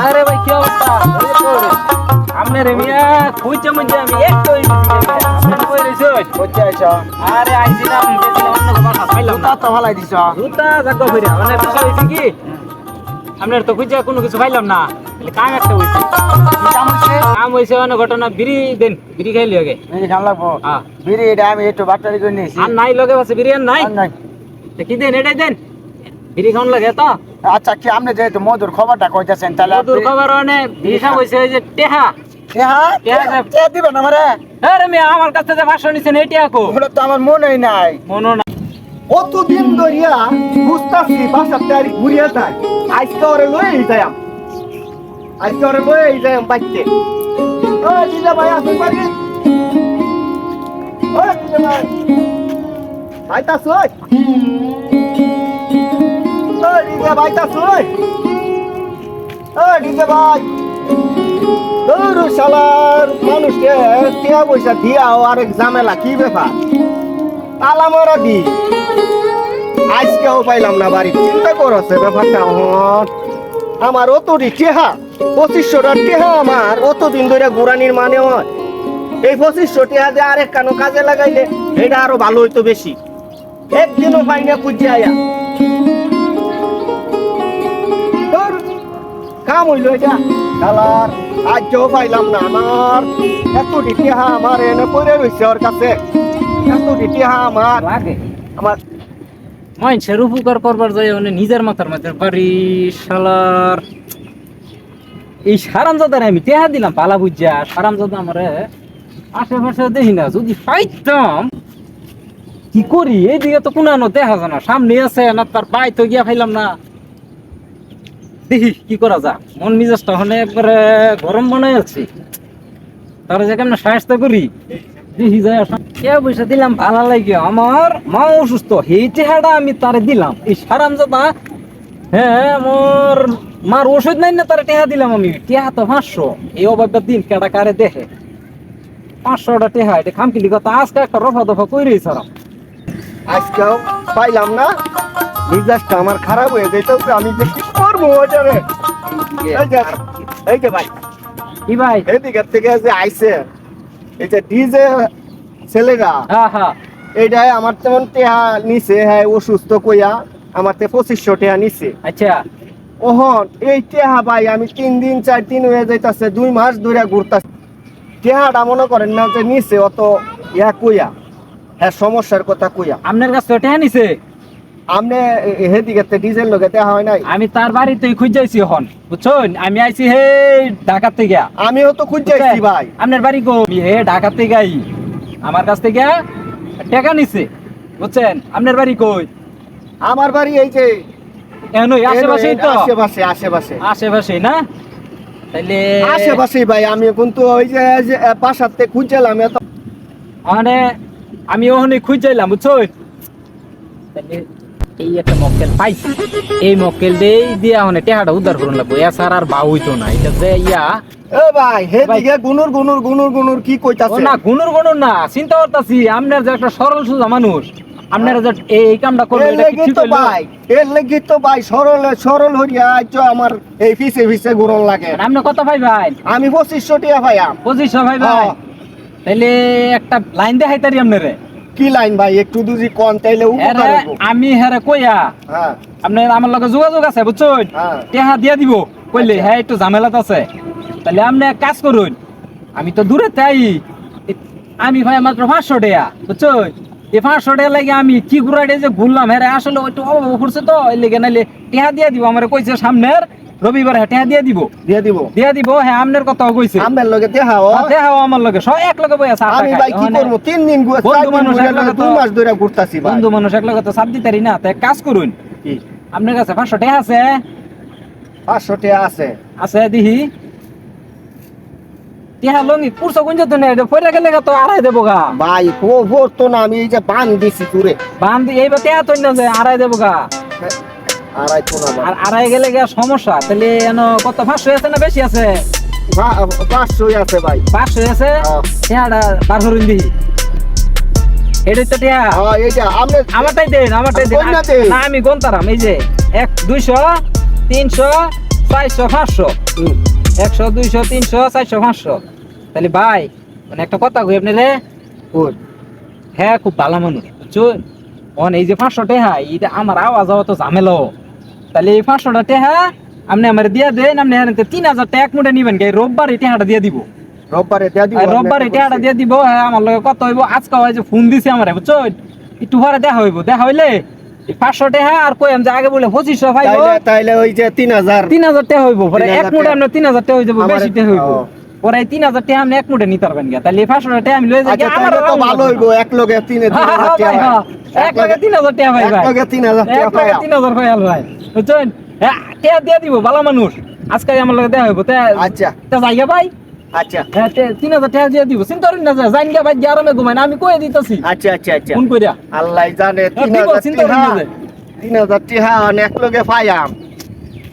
আরে ভাই কি অবস্থা আপনি মিয়া খুঁজছে মুঝে আমি একটু কই রইছ আরে আইছিলাম গেছিলাম অন্য কথা পাইলাম না জুতা জাগো ফিরে মানে বিষয় হইছে কি আপনার তো খুঁজে কোনো কিছু পাইলাম না কাম একটা হইছে কাম হইছে মানে ঘটনা বিড়ি দেন বিড়ি খাইলি আগে হ্যাঁ আর নাই লগে আছে বিরিয়ানি নাই তা কি দেন এটাই দেন বিড়ি খাওয়ান লাগে তো? আচ্ছা কি আপনি যেহেতু মধুর খবরটা কইতেছেন তাহলে দূর খবর মানে বিড়ি খাওয়া হইছে ওই যে টেহা। দিবেন আমারে? আরে মেয়ে আমার কাছে যে ভাষণ নিছেন এইটা কো। ওগুলো তো আমার মনেই নাই। মনো না কতদিন ধরিয়া বুঝতাছি বাসার তারি ঘুরিয়া যায়। আজকে ওরে লই যাই আজকে ওরে লই যাই বাইতে। ও দিদা ভাই আসুন বাড়ি। ও দিদা ভাই। ভাইতা সই ও দিদা ভাইতা সই ও দিদা ভাই। দৌড় শালার মানুষকে টিয়া পয়সা দিয়াও আরেক ঝামেলা, কি ব্যাপার? তালা মারা দি। আজকেও পাইলাম না বাড়ি। চিন্তা করছে ব্যাপারটা আমার। অতটি টেহা পঁচিশশোটা টেহা আমার, অতদিন ধরে গুড়ানির মানে হয়। এই পঁচিশশো টেহা দিয়ে আরেক কানো কাজে লাগাইলে, এটা আরও ভালো হইতো বেশি। একদিনও পাই না আয়া হইল এটা। পাইলাম না আমার। টেহা আমার এনে রয়েছে ওর কাছে। টেহা আমার। আমার মানুষের উপকার করবার মানে নিজের মাথার মাঝে বাড়ি, শালার। এই সারামজাদার আমি টেহা দিলাম, পালা বুঝা। সারামজাদা আমারে আশেপাশে দেখি না, যদি পাইতাম, কি করি? এইদিকে তো কোনানো দেখা যায় না সামনে আছে না, তার বাই তো গিয়া ফাইলাম না। দেখি কি করা যা মন মিজাজটা হলে একবারে গরম মনে আছে। তারা যে কেমন সাহায্য করি? দেখি কে পয়সা দিলাম, ভালো লাগে। আমার মা অসুস্থ আমি তারে দিলাম। এই সারাম হ্যাঁ আমার মার ওষুধ নাই না, তারে টেহা দিলাম আমি। টেহা তো পাঁচশো। এই অভাবটা দিন কেটা কারে দেখে? পাঁচশোটা টেহা, এটা খামকিলি কথা আজকে একটা রফা দফা কই সারাম। আজকেও পাইলাম না। মিজাজটা আমার খারাপ হয়ে যেতেছে আমি ওটারে এই যে এই যে ভাই। কি ভাই? এদিকে থেকে যে আইছে এই যে ডিজে ছেলেরা হ্যাঁ হ্যাঁ এইটাই আমার তেমন টেহা নিছে হ্যাঁ অসুস্থ কইয়া আমার তে পঁচিশশো টেহা নিছে। আচ্ছা। ওহন এই টেহা ভাই আমি তিন দিন চার দিন হয়ে যাইতাছে দুই মাস ধরে ঘুরতাছি। টেহাটা মনে করেন না যে নিছে অত ইয়া কইয়া। হ্যাঁ সমস্যার কথা কইয়া। আপনার কাছে টেহা নিছে? আমনে হেদিকে ডিজেল লগে দেখা হয় নাই। আমি তার বাড়িতে খুঁজাইছি এখন বুঝছেন? আমি আইছি হে ঢাকা থেকে আমিও তো খুঁজছি ভাই। আপনার বাড়ি গো হে ঢাকা থেকে আমার কাছ থেকে টাকা নিছে বুঝছেন? আপনার বাড়ি কই? আমার বাড়ি এই যে এখন ওই আশেপাশেই তো। আশেপাশে আশেপাশে। আশেপাশে না? তাইলে আশেপাশে ভাই আমি কিন্তু ওই যে বাসাতে খুঁজছিলাম এত মানে আমি ওখানে খুঁজাইলাম বুঝছেন? তাইলে এই একটা মক্কেল পাইছি। এই মক্কেল দেই দিয়া মানে টেহাটা উদ্ধার করুন লাগবো। এছাড়া আর বা হইতো না। এটা যে ইয়া। এ ভাই হেদিকে গুনুর গুনুর গুনুর গুনুর কি কইতাছে? না গুনুর গুনুর না। চিন্তা করতেছি আপনার যে একটা সরল সোজা মানুষ আপনারা যে এই কামটা করবেন এটা কি ঠিক? ভাই এর লেগে তো ভাই সরল সরল হইয়া আইছো আমার এই পিছে পিছে ঘুরন লাগে। আপনি কত ভাই ভাই। আমি পঁচিশশো টিয়া ভাইয়া পঁচিশশো ভাই ভাই। হ্যাঁ। তাইলে একটা লাইন দেখাই তারি আপনারে কি লাইন ভাই? একটু দুজি কন তাইলে উপকার আমি হেরে কইয়া হ্যাঁ। আপনার আমার লগে যোগাযোগ আছে বুঝছেন হ্যাঁ। টেহা দিয়া দিব। কইলে আচ্ছা। হ্যাঁ একটু ঝামেলাত আছে। তাহলে আপনি এক কাজ করুন আমি তো দূরে তাই। আমি ভাই মাত্র পাঁচশো টাকা বুঝছেন এই পাঁচশো টাকা লাগে আমি কি ঘুরাই যে ঘুরলাম হ্যাঁ আসলে ওইটু অভাব করছে তো এই লেগে নাইলে টেহা দিয়া দিব আমার কইছে সামনের। রবিবার হ্যাঁ দিয়া দিব। দিয়ে দিব। দিয়া দিব হ্যাঁ আপনার কথাও কইছে। আমের লগে দেখাও দেখাও আমার লগে। সব এক লগে বই আছে আমি ভাই কি করব? তিন দিন ঘুরে বন্ধু মানুষ ঘুরে একলা তো- দুই মাস ধরে ঘুরতাছি ভাই। বন্ধু মানুষ এক লগে তো সাপ দিতারি না। তো এক কাজ করুন। কি? আপনার কাছে পাঁচশো টাকা আছে? পাঁচশো টিয়া আছে। আছে দিহি। টিহা লঙ্গি পুরসো গুঞ্জ তো নেই পয়লা গেলে তো আড়াই দেবো গা। ভাই ও ভোর তো না আমি এই যে বান দিছি তুরে। বান্ধি এইবার টিহা তো না আড়াই দেবো গা। আড়াই আর আড়াই গেলে গা সমস্যা? তাহলে এন কত পাঁচশো আছে না বেশি আছে? পাঁচশোই আছে ভাই। আছে? হ্যাঁ। টিহাটা বার করুন দিহি এটাই তো টিয়া। হ্যাঁ আমারটাই দেন আমারটাই দেন। না আমি গন্তারাম এই যে এক দুইশো তিনশো চারশো পাঁচশো। একশো দুইশো তিনশো চারশো পাঁচশো। তাহলে ভাই মানে একটা কথা কই আপনি রে? হ্যাঁ খুব ভালো মানুষ বুঝছেন? অন এই যে পাঁচশো টেহা এটা আমার আওয়াজ হওয়া তো ঝামেলো তাহলে এই পাঁচশোটা টেহা আপনি আমার দিয়া দেন আপনি হ্যাঁ তিন হাজার টাকা এক মুঠে নিবেন গে রোববার এই টেহাটা দিয়ে দিব। রোববারে দেয়া দিব আর রোববার এই টেহাটা দিয়ে দিব হ্যাঁ আমার লগে কত হইব আজকে হয় যে ফোন দিছে আমার বুঝছ? একটু পরে দেখা হইব দেখা হইলে পাঁচশো টাকা আর কই আমি যে আগে বলে পঁচিশশো পাইব তাইলে ওই যে তিন হাজার। তিন হাজার টাকা হইব পরে এক মুঠে আপনার তিন হাজার টাকা হয়ে যাব বেশি টাকা হইব। ও। পরে এই তিন হাজার টাকা আপনি এক মুঠে নিতে পারবেন গা তাহলে পাঁচশো টাকা আমি লয়ে যাই আচ্ছা আমার তো ভালো হইব এক লগে তিন হ্যাঁ, হাজার হ্যাঁ, হ্যাঁ। এক লাখে তিন হাজার টাকা ভাই এক ভাই। লগে তিন হাজার এক টাকা তিন হাজার ভাই ভাই। বুঝছেন? হ্যাঁ, টাকা দিয়ে দিব ভালো মানুষ। আজকে আমার লগে দেখা হইব তা আচ্ছা। তা ভাই। আচ্ছা। হ্যাঁ তে- তিন হাজার টাকা দিয়ে দিব। চিন্তা করেন না যে জাইন গা ভাই আরামে ঘুমাই না আমি কয়ে দিতেছি। আচ্ছা আচ্ছা আচ্ছা। ফোন কইরা। আল্লাহ জানে তিন হাজার চিন্তা করেন টাকা না যে। তিন হাজার টাকা অনেক লগে পাইয়াম।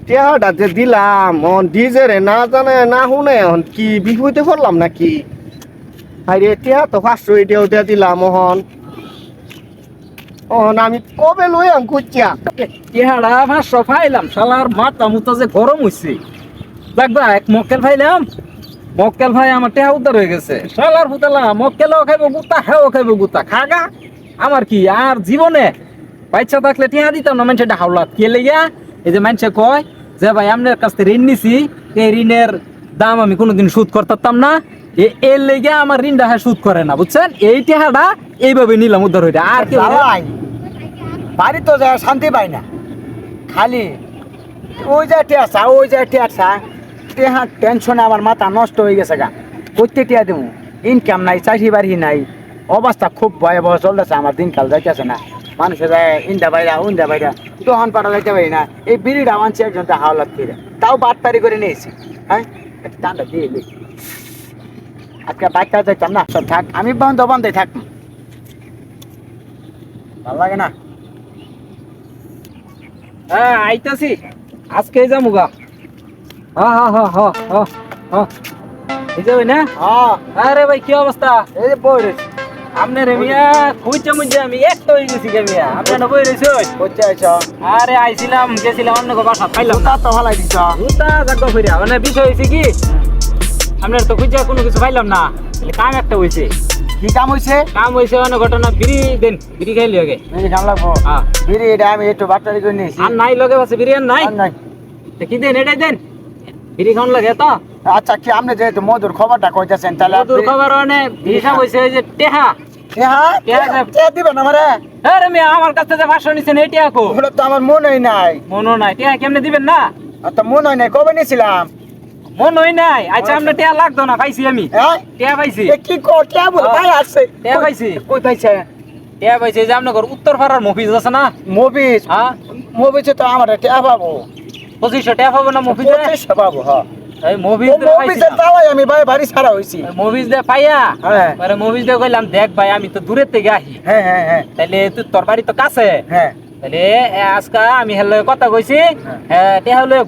টেহাটা যে দিলাম, অন ডিজে রে না জানে, না শুনে এখন কি বিপদে পড়লাম নাকি? আরে টেহা তো পাঁচশো এটাও দিয়ে দিলাম ওহন ওহন আমি কবে লই আম কুচিয়া ইহাড়া পাঁচশো ফাইলাম শালার মাথা মুতা যে গরম হইছে। দেখবা এক মক্কেল ফাইলাম মক্কেল ভাই আমার টেহা উদ্ধার হয়ে গেছে। শালার পুতালা মক্কেলও খাইব গুতা, হেও খাইব গুতা। খাগা, আমার কি আর জীবনে? বাচ্চা থাকলে টেহা দিতাম না, মানুষের হাওলাত। কে লেগা এই যে মানুষে কয় যে ভাই আপনার কাছ থেকে ঋণ নিছি এই ঋণের দাম আমি কোনোদিন সুদ করতাম না। এর লেগে আমার ঋণটা হ্যাঁ সুদ করে না বুঝছেন? এই টেহাটা এইভাবে নিলাম উদ্ধার হইটা আর কি বাড়ি তো যায় শান্তি পাই না। খালি ওই যে টেসা ওই যে টেসা টেহা টেনশনে আমার মাথা নষ্ট হয়ে গেছে গা। করতে টিয়া দেবো ইনকাম নাই চাষি বাড়ি নাই অবস্থা খুব ভয়াবহ চলতেছে আমার দিনকাল যাইতেছে না। মানুষের যায় ইন্দা বাইরা উন্দা বাইরা দোকান পাড়া যাইতে পারি না। এই বিড়িটা আনছি একজন তো হাওলাত ফিরে তাও বাটপারি করে নিয়েছি হ্যাঁ? টানটা দিয়ে আজকে বাইকটা যাইতাম না। সব থাক আমি বন্ধ বন্ধই থাক। ভালো লাগে না? হ্যাঁ আইতাছি। আজকে যাব গা। হ্যাঁ হ্যাঁ হ্যাঁ হ্যাঁ হ্যাঁ হ্যাঁ যাবে না? হ্যাঁ। আরে ভাই কি অবস্থা? এই বই রয়েছে। আপনার মিয়া খুঁজছে মুজে আমি একটা হয়ে গেছি মিয়া। আপনার বই রয়েছে করতে আইছ? আরে আইছিলাম গেছিলাম অন্য কো বাসা পাইলাম না। জুতা তো ভালাই দিছ? জুতা জাগো ফিরা মানে বিষয় হয়েছে কি আপনার তো খুঁজে কোনো কিছু পাইলাম না। কাম একটা হয়েছে কি কাম হইছে? কাম হয়েছে অনেক ঘটনা বিড়ি দেন বিড়ি খাইলি আগে। বিড়ি খাম লাগবো। হ্যাঁ। বিড়ি এটা আমি একটু বাট্টারি করে নিয়েছি। আর নাই লগে আছে বিড়ি আর নাই? আর নাই। কি দেন এটাই দেন। বিড়ি খাওয়ান লাগে তো আচ্ছা কি আপনি যেহেতু মধুর খবরটা কইতেছেন তাহলে মধুর খবর মানে হিসাব ওই যে টেহা। হ্যাঁ আমারে? কাছ থেকে পাঁচশো নিচ্ছেন এই টেহা কো তো আমার মনেই নাই। নাই। টেহা কেমনে দিবেন না? তো মনে হয় নাই। কবে নিয়েছিলাম মন হই নাই। আচ্ছা আমরা টেহা লাগতো না? পাইছি আমি। হ্যাঁ? টেহা পাইছি। কি কো কে বল ভাই আছে টেহা পাইছি। কই পাইছে? টেহা পাইছি যে আপনার উত্তর পাড়ার মফিজ আছে না? মুভিস হ্যাঁ? মুভিসে তো আমার কে পাবো। পঁচিশশো টেহা পাবো না মফিজে পঁচিশশো পাবো হ্যাঁ। আমি ভাই বাড়ি ছাড়া দে পাইয়া? হ্যাঁ। পরে দে কইলাম দেখ ভাই আমি তো দূরের থেকে আহি। হ্যাঁ হ্যাঁ হ্যাঁ। তাইলে তুই তোর বাড়ি তো কাছে? হ্যাঁ। তাহলে আজকা আমি হেলে কথা কইছি হ্যাঁ।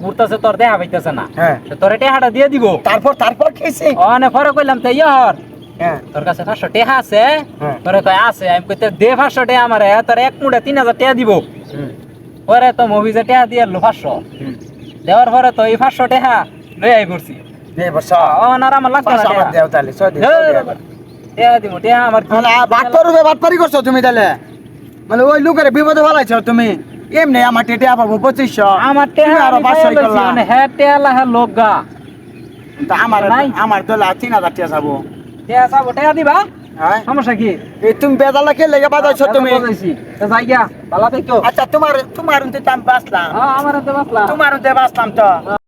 ঘুরতেছে তোর দেখা পাইতেছে না। হ্যাঁ। তোরে টেহাটা দিয়ে দিব। তারপর তারপর খেয়েছি। অনে পরে কইলাম তো ইয়র। হ্যাঁ। তোর কাছে পাঁচশো টেহা আছে। হ্যাঁ। তোরে কয় আছে। আমি কইতে দে পাঁচশো টেহা আমারে তোর এক মুঠে তিন হাজার টেহা দিব। পরে তো মুভিজে টেহা দিয়ে পাঁচশো। দেওয়ার পরে তো এই পাঁচশো টেহা লই আই করছি তুমি মানে ওই লোকের বিপদে ফেলাইছো তুমি। এমনি আমার টেটে পাবো পঁচিশশো। আমার টেহা আরও পাঁচশো পাইয়া লইছি, মানে হ্যাঁ লোক গা। তা আমার নাই। আমার তো তিন হাজার টাকা যাব দিবা? সমস্যা কি এই তুমি বেজালা কে লেগে বাজাইছো তুমি বাজাইছি। তো যাই গিয়া, ভালো থেকো। আচ্ছা তোমার তোমার বাসলাম হ্যাঁ, আমার বাঁচলা। তোমার উন্তে তো